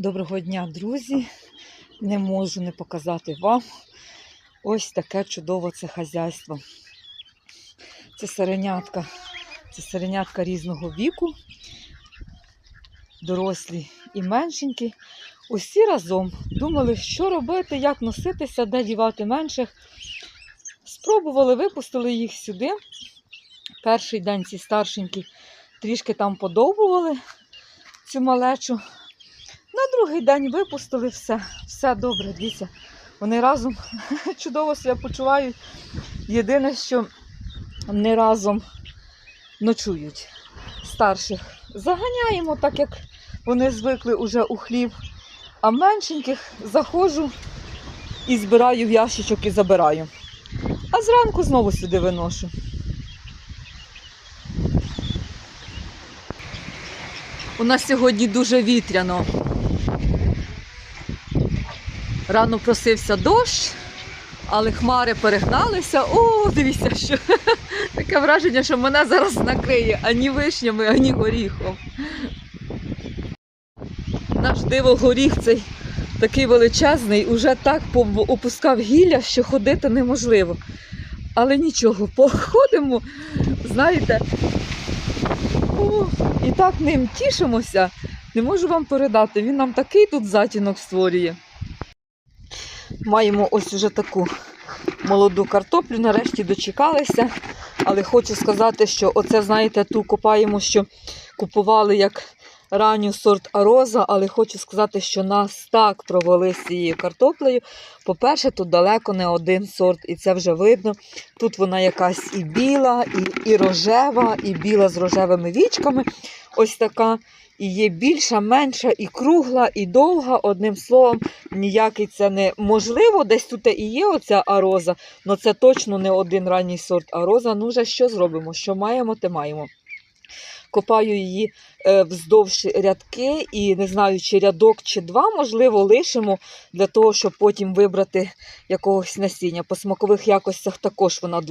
Доброго дня, друзі! Не можу не показати вам ось таке чудове це хазяйство. Це сиренятка. Це сиренятка різного віку, дорослі і меншенькі. Усі разом думали, що робити, як носитися, де дівати менших. Спробували, випустили їх сюди. Перший день ці старшенькі трішки там подовбували цю малечу. На другий день випустили все, все добре, дивіться. Вони разом чудово себе почувають. Єдине, що не разом ночують старших. Заганяємо, так як вони звикли уже у хліб, а меншеньких заходжу і збираю в ящичок і забираю. А зранку знову сюди виношу. У нас сьогодні дуже вітряно. Рано просився дощ, але хмари перегналися. О, дивіться, що таке враження, що мене зараз накриє ані вишнями, ані горіхом. Наш диво горіх цей такий величезний, уже так опускав гілля, що ходити неможливо. Але нічого, походимо, знаєте, о, і так ним тішимося. Не можу вам передати. Він нам такий тут затінок створює. Маємо ось уже таку молоду картоплю, нарешті дочекалися. Але хочу сказати, що оце, знаєте, ту копаємо, що купували як ранню сорт ароза, але хочу сказати, що нас так провели з цією картоплею. По-перше, тут далеко не один сорт, і це вже видно. Тут вона якась і біла, і, і рожева, і біла з рожевими вічками. Ось така. І є більша, менша, і кругла, і довга. Одним словом, ніякий це не можливо. Десь тут і є оця ароза, але це точно не один ранній сорт ароза. Ну, вже що зробимо? Що маємо, те маємо. Копаю її е, вздовж рядки і не знаю, чи рядок, чи два, можливо, лишимо для того, щоб потім вибрати якогось насіння. По смакових якостях також вона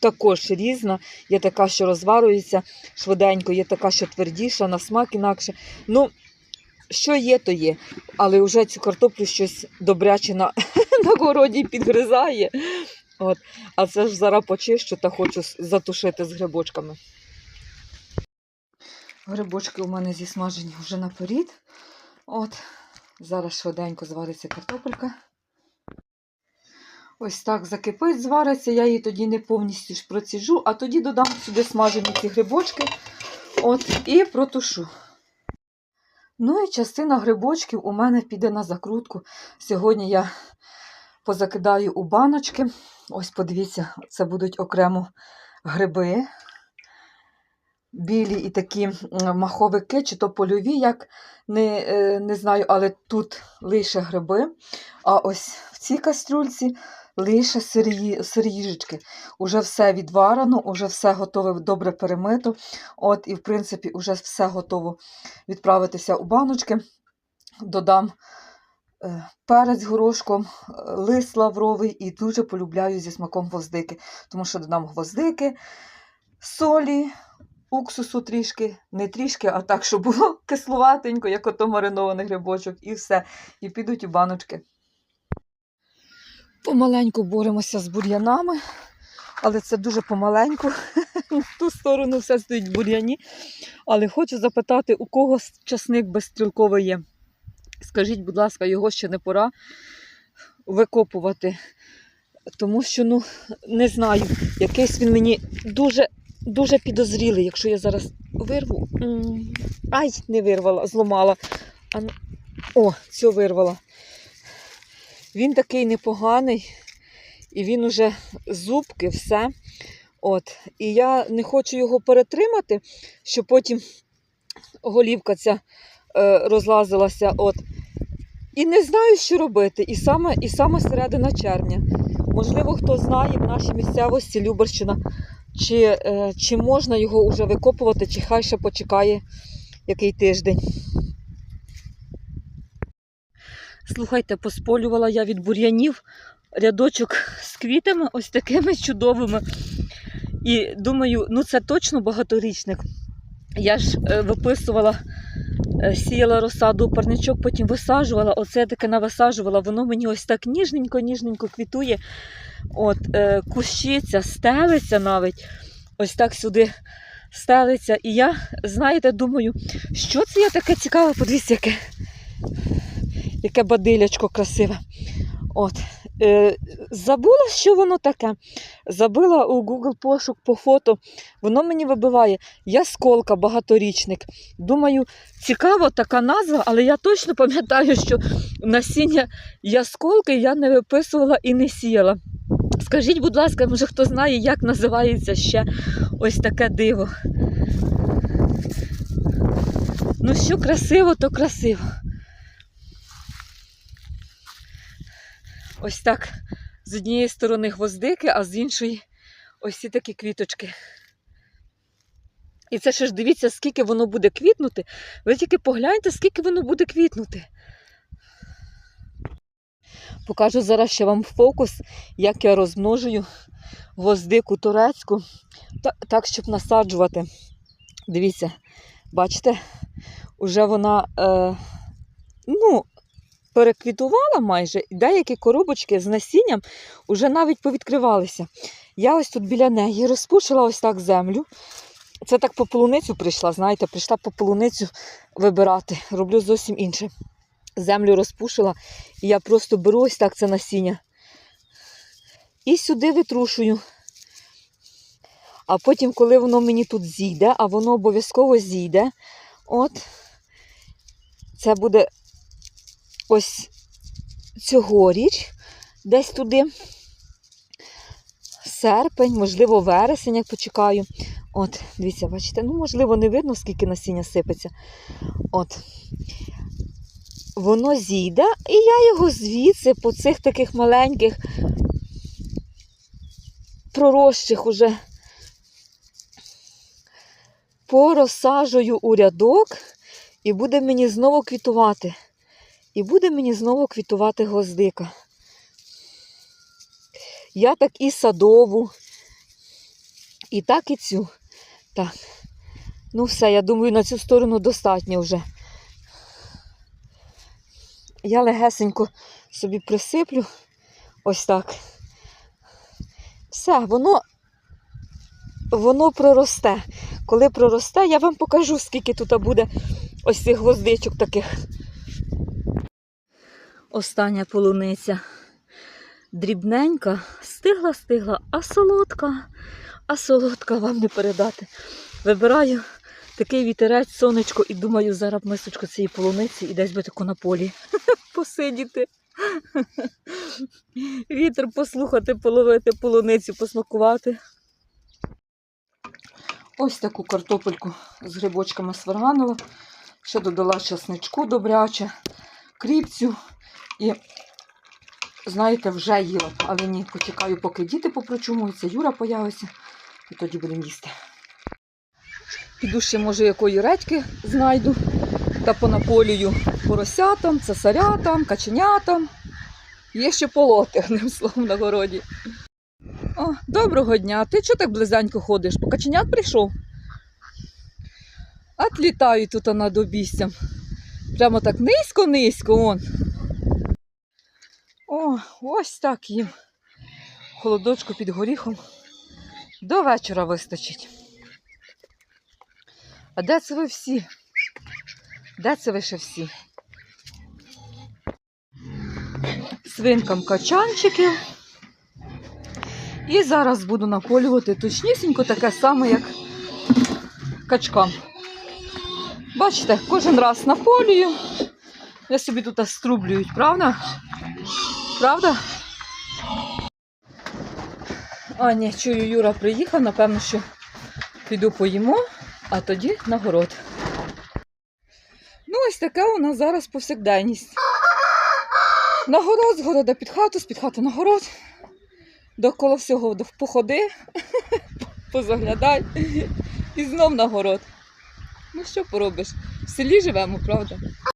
також різна. Є така, що розварюється швиденько, є така, що твердіша, на смак інакше. Ну, що є, то є. Але вже цю картоплю щось добряче на, на городі підгризає. От. А це ж зараз почищу та хочу затушити з грибочками. Грибочки у мене зісмажені вже наперед. От. Зараз швиденько звариться картопелька. Ось так закипить, звариться, я її тоді не повністю ж проціжу, а тоді додам сюди смажені ці грибочки от, і протушу. Ну і частина грибочків у мене піде на закрутку. Сьогодні я позакидаю у баночки. Ось подивіться, це будуть окремо гриби. Білі і такі маховики, чи то польові, як не, е, не знаю, але тут лише гриби. А ось в цій кастрюльці лише сирі, сиріжечки. Уже все відварено, уже все готове добре перемито. От, і, в принципі, уже все готово відправитися у баночки. Додам е, перець горошком, лист лавровий і дуже полюбляю зі смаком гвоздики, тому що додам гвоздики, солі, уксусу трішки, не трішки, а так, щоб було кислуватенько, як ото маринований грибочок, і все. І підуть у баночки. Помаленьку боремося з бур'янами, але це дуже помаленьку. В ту сторону все стоїть бур'яні. Але хочу запитати, у кого часник безстрілковий є. Скажіть, будь ласка, його ще не пора викопувати. Тому що, ну, не знаю, якийсь він мені дуже, дуже підозрілий. Якщо я зараз вирву. Ай, не вирвала, зламала. А, ну, о, цю вирвала. Він такий непоганий, і він уже зубки, все. От. І я не хочу його перетримати, щоб потім голівка ця е, розлазилася. От. І не знаю, що робити. І саме, і саме середина червня. Можливо, хто знає в нашій місцевості Любарщина, чи, е, чи можна його вже викопувати, чи хай ще почекає який тиждень. Слухайте, посполювала я від бур'янів рядочок з квітами, ось такими чудовими. І думаю, ну це точно багаторічник. Я ж е, виписувала сіяла розсаду, парничок потім висаджувала. Оце таке нависаджувала. Воно мені ось так ніжненько-ніжненько квітує. От, е, кущиться, стелиться навіть. Ось так сюди стелиться. І я, знаєте, думаю, що це я таке цікаве, подивіться, яке, яке бадилячко красиве. От. Е, забула, що воно таке. Забила у Google пошук по фото. Воно мені вибиває ясколка багаторічник. Думаю, цікава така назва, але я точно пам'ятаю, що насіння ясколки я не виписувала і не сіяла. Скажіть, будь ласка, може хто знає, як називається ще ось таке диво. Ну, що красиво, то красиво. Ось так з однієї сторони гвоздики, а з іншої ось ці такі квіточки. І це ще ж дивіться, скільки воно буде квітнути. Ви тільки погляньте, скільки воно буде квітнути. Покажу зараз ще вам фокус, як я розмножую гвоздику турецьку, так, щоб насаджувати. Дивіться, бачите, уже вона е, ну, переквітувала майже, деякі коробочки з насінням вже навіть повідкривалися. Я ось тут біля неї розпушила ось так землю. Це так по полуницю прийшла, знаєте, прийшла по полуницю вибирати. Роблю зовсім інше. Землю розпушила, і я просто беру ось так це насіння. І сюди витрушую. А потім, коли воно мені тут зійде, а воно обов'язково зійде, от, це буде ось цьогоріч, десь туди. Серпень, можливо, вересень, як почекаю. От, дивіться, бачите, ну, можливо, не видно, скільки насіння сипеться. От. Воно зійде, і я його звідси по цих таких маленьких, пророщих уже порозсаджую у рядок, і буде мені знову квітувати. І буде мені знову квітувати гвоздика. Я так і садову, і так і цю. Так. Ну все, я думаю, на цю сторону достатньо вже. Я легесенько собі присиплю. Ось так. Все, воно, воно проросте. Коли проросте, я вам покажу, скільки тут буде ось цих гвоздичок таких. Остання полуниця. Дрібненька, стигла, стигла, а солодка, а солодка вам не передати. Вибираю такий вітерець, сонечко, і думаю, зараз мисочку цієї полуниці і десь би тако на полі посидіти. Вітер послухати, половити полуницю, посмакувати. Ось таку картопельку з грибочками сварганила. Ще додала часничку добряче, кріпцю. І, знаєте, вже їла, але ні, почекаю, поки діти попрочумуються, Юра появиться, і тоді будемо їсти. Піду ще, може, якої редьки знайду та понаполюю поросятам, цесарятам, каченятам. Є ще полоти, одним словом, на городі. О, доброго дня. Ти чого так близенько ходиш? По каченят прийшов? От літають тут над обійстям. Прямо так низько-низько. он. О, ось так їм. Холодочку під горіхом. До вечора вистачить. А де це ви всі? Де це ви ще всі? Свинкам качанчиків. І зараз буду наполювати точнісінько таке саме, як качкам. Бачите, кожен раз наполюю. Я собі тут струблюють, правда? Правда? А, ні, чую, Юра приїхав, напевно, що піду поїмо, а тоді на город. Ну, ось така у нас зараз повсякденність. На город, з города під хату, з під хати на город. Довкола всього походи, позаглядай і знов на город. Ну що поробиш? В селі живемо, правда?